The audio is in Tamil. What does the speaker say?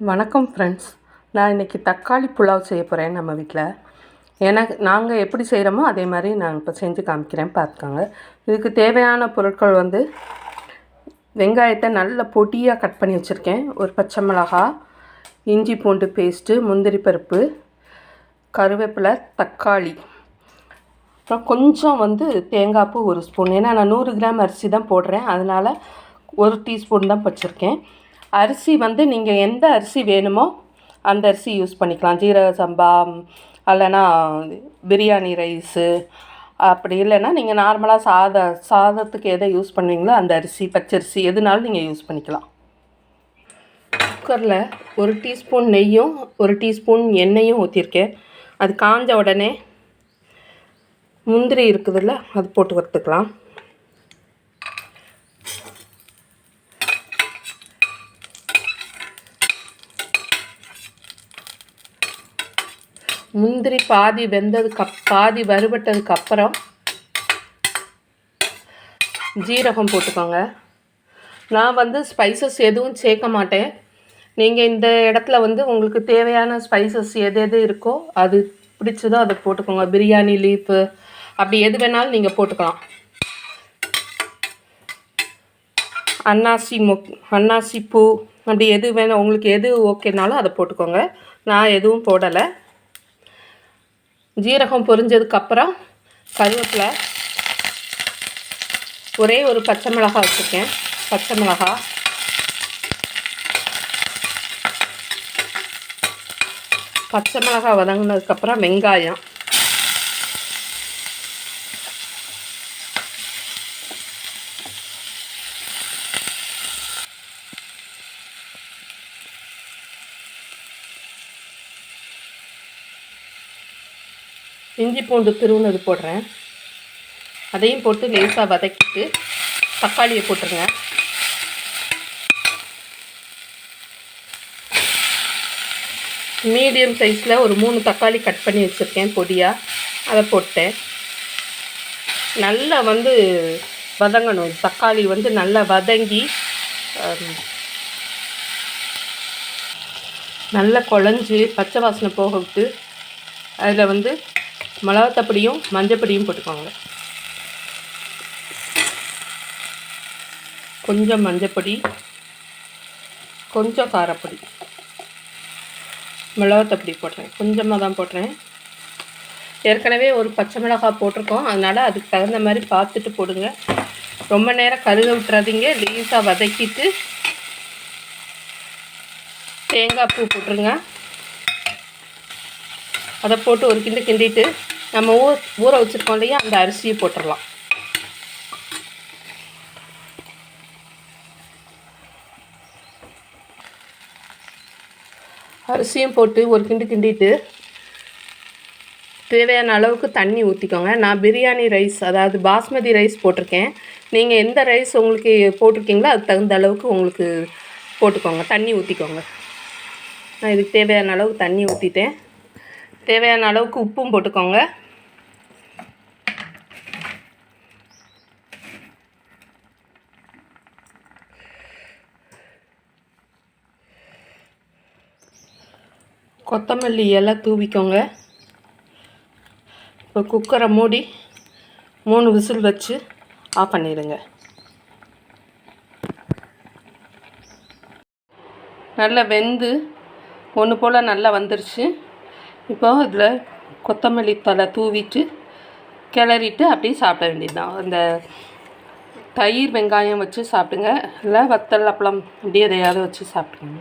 வணக்கம் ஃப்ரெண்ட்ஸ் நான் இன்றைக்கி தக்காளி புலாவ் செய்ய போகிறேன் நம்ம வீட்டில் எனக்கு நாங்கள் எப்படி செய்கிறோமோ அதே மாதிரி நான் இப்போ செஞ்சு காமிக்கிறேன் பார்த்துக்கோங்க இதுக்கு தேவையான பொருட்கள் வந்து வெங்காயத்தை நல்ல பொடியாக கட் பண்ணி வச்சுருக்கேன். ஒரு பச்சை மிளகா இஞ்சி பூண்டு பேஸ்ட்டு முந்திரி பருப்பு கருவேப்பிலை தக்காளி. அப்புறம் கொஞ்சம் வந்து தேங்காய் பூ ஒரு ஸ்பூன் ஏன்னா நான் நூறு கிராம் அரிசி தான் போடுறேன். அதனால் ஒரு டீஸ்பூன் தான் வச்சுருக்கேன் அரிசி வந்து நீங்கள் எந்த அரிசி வேணுமோ அந்த அரிசி யூஸ் பண்ணிக்கலாம். ஜீரக சம்பா இல்லைன்னா பிரியாணி ரைஸு அப்படி இல்லைன்னா நீங்கள் நார்மலாக சாத சாதத்துக்கு எதை யூஸ் பண்ணுவீங்களோ அந்த அரிசி பச்சரிசி எதுனாலும் நீங்கள் யூஸ் பண்ணிக்கலாம். குக்கரில் ஒரு டீஸ்பூன் நெய்யும் ஒரு டீஸ்பூன் எண்ணெயும் ஊற்றிருக்கேன் அது காஞ்ச உடனே முந்திரி இருக்குதுல்ல அது போட்டு வறுத்துக்கலாம். முந்திரி பாதி வெந்ததுக்கு பாதி வறுபட்டதுக்கு அப்புறம் ஜீரகம் போட்டுக்கோங்க. நான் வந்து ஸ்பைசஸ் எதுவும் சேர்க்க மாட்டேன். நீங்கள் இந்த இடத்துல வந்து உங்களுக்கு தேவையான ஸ்பைசஸ் எது எது இருக்கோ அது பிடிச்சதோ அதை போட்டுக்கோங்க. பிரியாணி லீஃபு அப்படி எது வேணாலும் நீங்கள் போட்டுக்கலாம். அன்னாசி மொக் அன்னாசி பூ அப்படி எது வேணும் உங்களுக்கு எது ஓகேனாலும் அதை போட்டுக்கோங்க. நான் எதுவும் போடலை. ஜீரகம் பொரிஞ்சதுக்கப்புறம் கருவேப்பிலை. ஒரே ஒரு பச்சை மிளகா வச்சுருக்கேன். பச்சை மிளகா. பச்சை மிளகா வதங்கினதுக்கப்புறம் வெங்காயம். இஞ்சி பூண்டு திருவுனது போடுறேன். அதையும் போட்டு லேசாக வதக்கிட்டு தக்காளியை போட்டுருங்க. மீடியம் சைஸில் ஒரு மூணு தக்காளி கட் பண்ணி வச்சுருக்கேன் பொடியாக அதை போட்டேன். நல்லா வந்து வதங்கணும். தக்காளி வந்து நல்லா வதங்கி நல்லா குழஞ்சி பச்சை வாசனை போக விட்டு அதில் வந்து மிளகாத்தப்படியும் மஞ்சப்பொடியும் போட்டுக்கோங்க. கொஞ்சம் மஞ்சப்பொடி கொஞ்சம் காரப்பொடி. மிளகாத்தப்படி போடுறேன் கொஞ்சமாக தான் போடுறேன் ஏற்கனவே ஒரு பச்சை மிளகாய் போட்டிருக்கோம். அதனால் அதுக்கு தகுந்த மாதிரி பார்த்துட்டு போடுங்க. ரொம்ப நேரம் கருக விட்டுறாதீங்க. லேசாக வதக்கிட்டு தேங்காய் பூ போட்டுருங்க. அதை போட்டு ஒரு கிண்டு கிண்டிட்டு நம்ம ஊ ஊற வச்சுருக்கோம் இல்லையா அந்த அரிசியை போட்டுடலாம் அரிசியும் போட்டு ஒரு கிண்டு கிண்டிட்டு தேவையான அளவுக்கு தண்ணி ஊற்றிக்கோங்க நான் பிரியாணி ரைஸ் அதாவது பாஸ்மதி ரைஸ் போட்டிருக்கேன். நீங்கள் எந்த ரைஸ் உங்களுக்கு போட்டிருக்கீங்களோ அதுக்கு தகுந்த அளவுக்கு உங்களுக்கு போட்டுக்கோங்க. தண்ணி ஊற்றிக்கோங்க நான் இதுக்கு தேவையான அளவுக்கு தண்ணி ஊற்றிட்டேன் தேவையான அளவுக்கு உப்பும் போட்டுக்கோங்க. கொத்தமல்லி இலை தூவிக்கோங்க. இப்போ குக்கரை மூடி மூணு விசில் வச்சு ஆஃப் பண்ணிடுங்க. நல்லா வெந்து ஒன்று போல் நல்லா வந்துருச்சு. இப்போ இதில் கொத்தமல்லி தலை தூவிட்டு கிளறிட்டு அப்படியே சாப்பிட வேண்டியது தான் அந்த தயிர் வெங்காயம் வச்சு சாப்பிடுங்க. இல்லை வத்தல் அப்பளம் அப்படியே எதையாவது வச்சு சாப்பிடுங்க.